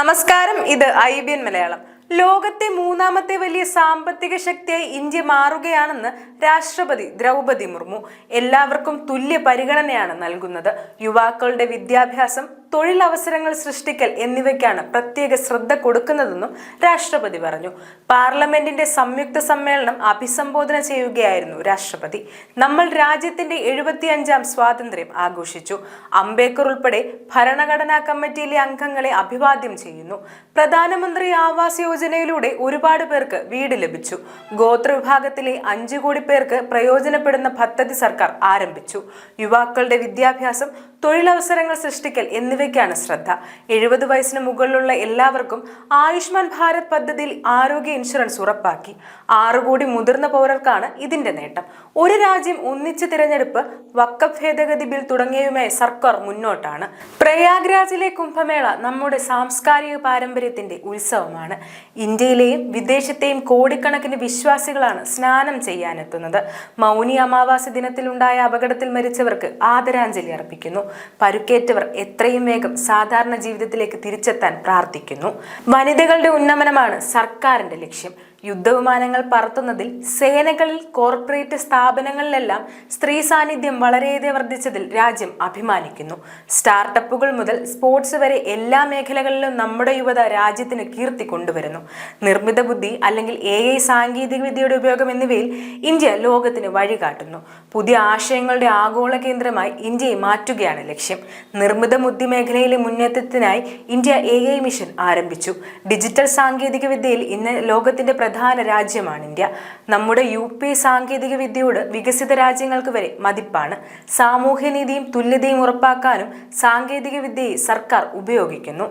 നമസ്കാരം ഇത് I B N Malayalam. ലോകത്തെ മൂന്നാമത്തെ വലിയ സാമ്പത്തിക ശക്തിയായി ഇന്ത്യ മാറുകയാണെന്ന് രാഷ്ട്രപതി ദ്രൗപദി മുർമു എല്ലാവർക്കും തുല്യ പരിഗണനയാണ് നൽകുന്നത്. യുവാക്കളുടെ വിദ്യാഭ്യാസം തൊഴിലവസരങ്ങൾ സൃഷ്ടിക്കൽ എന്നിവയ്ക്കാണ് പ്രത്യേക ശ്രദ്ധ കൊടുക്കുന്നതെന്നും രാഷ്ട്രപതി പറഞ്ഞു. പാർലമെന്റിന്റെ സംയുക്ത സമ്മേളനം അഭിസംബോധന ചെയ്യുകയായിരുന്നു രാഷ്ട്രപതി. നമ്മൾ രാജ്യത്തിന്റെ എഴുപത്തിയഞ്ചാം സ്വാതന്ത്ര്യം ആഘോഷിച്ചു. അംബേദ്കർ ഉൾപ്പെടെ ഭരണഘടനാ കമ്മിറ്റിയിലെ അംഗങ്ങളെ അഭിവാദ്യം ചെയ്യുന്നു. പ്രധാനമന്ത്രി ആവാസ് യോജനയിലൂടെ ഒരുപാട് പേർക്ക് വീട് ലഭിച്ചു. ഗോത്രവിഭാഗത്തിലെ അഞ്ചു കോടി പേർക്ക് പ്രയോജനപ്പെടുന്ന പദ്ധതി സർക്കാർ ആരംഭിച്ചു. യുവാക്കളുടെ വിദ്യാഭ്യാസം തൊഴിലവസരങ്ങൾ സൃഷ്ടിക്കൽ എന്നിവയ്ക്കാണ് ശ്രദ്ധ. എഴുപത് വയസ്സിന് മുകളിലുള്ള എല്ലാവർക്കും ആയുഷ്മാൻ ഭാരത് പദ്ധതിയിൽ ആരോഗ്യ ഇൻഷുറൻസ് ഉറപ്പാക്കി. ആറു കോടി മുതിർന്ന പൗരർക്കാണ് ഇതിന്റെ നേട്ടം. ഒരു രാജ്യം ഒന്നിച്ച് തിരഞ്ഞെടുപ്പ് വക്കഫ് ഭേദഗതി ബിൽ തുടങ്ങിയവയുമായി സർക്കാർ മുന്നോട്ടാണ്. പ്രയാഗ്രാജിലെ കുംഭമേള നമ്മുടെ സാംസ്കാരിക പാരമ്പര്യത്തിന്റെ ഉത്സവമാണ്. ഇന്ത്യയിലെയും വിദേശത്തെയും കോടിക്കണക്കിന് വിശ്വാസികളാണ് സ്നാനം ചെയ്യാനെത്തുന്നത്. മൗനി അമാവാസി ദിനത്തിലുണ്ടായ അപകടത്തിൽ മരിച്ചവർക്ക് ആദരാഞ്ജലി അർപ്പിക്കുന്നു. പരുക്കേറ്റവർ എത്രയും വേഗം സാധാരണ ജീവിതത്തിലേക്ക് തിരിച്ചെത്താൻ പ്രാർത്ഥിക്കുന്നു. വനിതകളുടെ ഉന്നമനമാണ് സർക്കാരിന്റെ ലക്ഷ്യം. യുദ്ധവിമാനങ്ങൾ പറത്തുന്നതിൽ സേനകളിൽ കോർപ്പറേറ്റ് സ്ഥാപനങ്ങളിലെല്ലാം സ്ത്രീ സാന്നിധ്യം വളരെയേറെ വർദ്ധിച്ചതിൽ രാജ്യം അഭിമാനിക്കുന്നു. സ്റ്റാർട്ടപ്പുകൾ മുതൽ സ്പോർട്സ് വരെ എല്ലാ മേഖലകളിലും നമ്മുടെ യുവത രാജ്യത്തിന് കീർത്തി കൊണ്ടുവരുന്നു. നിർമ്മിത ബുദ്ധി അല്ലെങ്കിൽ എ ഐ സാങ്കേതികവിദ്യയുടെ ഉപയോഗം എന്നിവയിൽ ഇന്ത്യ ലോകത്തിന് വഴികാട്ടുന്നു. പുതിയ ആശയങ്ങളുടെ ആഗോള കേന്ദ്രമായി ഇന്ത്യയെ മാറ്റുകയാണ് ലക്ഷ്യം. നിർമ്മിത ബുദ്ധി മേഖലയിലെ മുന്നേറ്റത്തിനായി ഇന്ത്യ എ ഐ മിഷൻ ആരംഭിച്ചു. ഡിജിറ്റൽ സാങ്കേതികവിദ്യയിൽ ഇന്ന് ലോകത്തിന്റെ പ്രധാന രാജ്യമാണ് ഇന്ത്യ. നമ്മുടെ യു പി സാങ്കേതിക വിദ്യയോട് വികസിത രാജ്യങ്ങൾക്ക് വരെ മതിപ്പാണ്. സാമൂഹ്യനീതിയും തുല്യതയും ഉറപ്പാക്കാനും സാങ്കേതിക വിദ്യയെ സർക്കാർ ഉപയോഗിക്കുന്നു.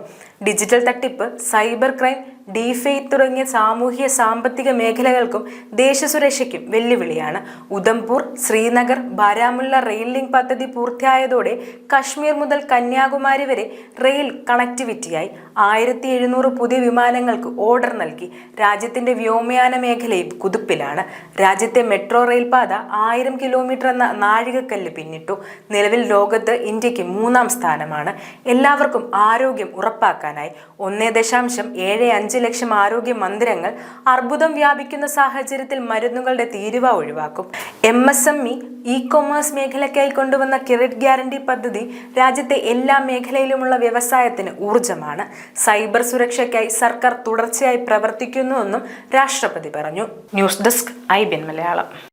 ഡിജിറ്റൽ തട്ടിപ്പ് സൈബർ ക്രൈം ഡിഫെയ്ത്ത് തുടങ്ങിയ സാമൂഹ്യ സാമ്പത്തിക മേഖലകൾക്കും ദേശസുരക്ഷയ്ക്കും വെല്ലുവിളിയാണ്. ഉധംപൂർ ശ്രീനഗർ ബാരാമുള്ള റെയിൽ ലിങ്ക് പദ്ധതി പൂർത്തിയായതോടെ കശ്മീർ മുതൽ കന്യാകുമാരി വരെ റെയിൽ കണക്ടിവിറ്റിയായി ആയിരത്തി എഴുന്നൂറ് പുതിയ വിമാനങ്ങൾക്ക് ഓർഡർ നൽകി. രാജ്യത്തിന്റെ വ്യോമയാന മേഖലയും കുതിപ്പിലാണ്. രാജ്യത്തെ മെട്രോ റെയിൽ പാത ആയിരം കിലോമീറ്റർ എന്ന നാഴികക്കല്ല് പിന്നിട്ടു. നിലവിൽ ലോകത്ത് ഇന്ത്യയ്ക്ക് മൂന്നാം സ്ഥാനമാണ്. എല്ലാവർക്കും ആരോഗ്യം ഉറപ്പാക്കാനായി. ഒന്നേ ദശാംശം ഏഴ് അഞ്ച് ലക്ഷം ആരോഗ്യ മന്ദിരങ്ങൾ അർബുദം വ്യാപിക്കുന്ന സാഹചര്യത്തിൽ മരുന്നുകളുടെ തീരുവ ഒഴിവാക്കും. M S M E commerce മേഖലയ്ക്കായി കൊണ്ടുവന്ന ക്രെഡിറ്റ് ഗ്യാരണ്ടി പദ്ധതി രാജ്യത്തെ എല്ലാ മേഖലയിലുമുള്ള വ്യവസായത്തിന് ഊർജമാണ് സൈബർ സുരക്ഷയ്ക്കായി സർക്കാർ തുടർച്ചയായി പ്രവർത്തിക്കുന്നുവെന്നും രാഷ്ട്രപതി പറഞ്ഞു. ന്യൂസ് ഡെസ്ക് ഐ ബിൻ മലയാളം.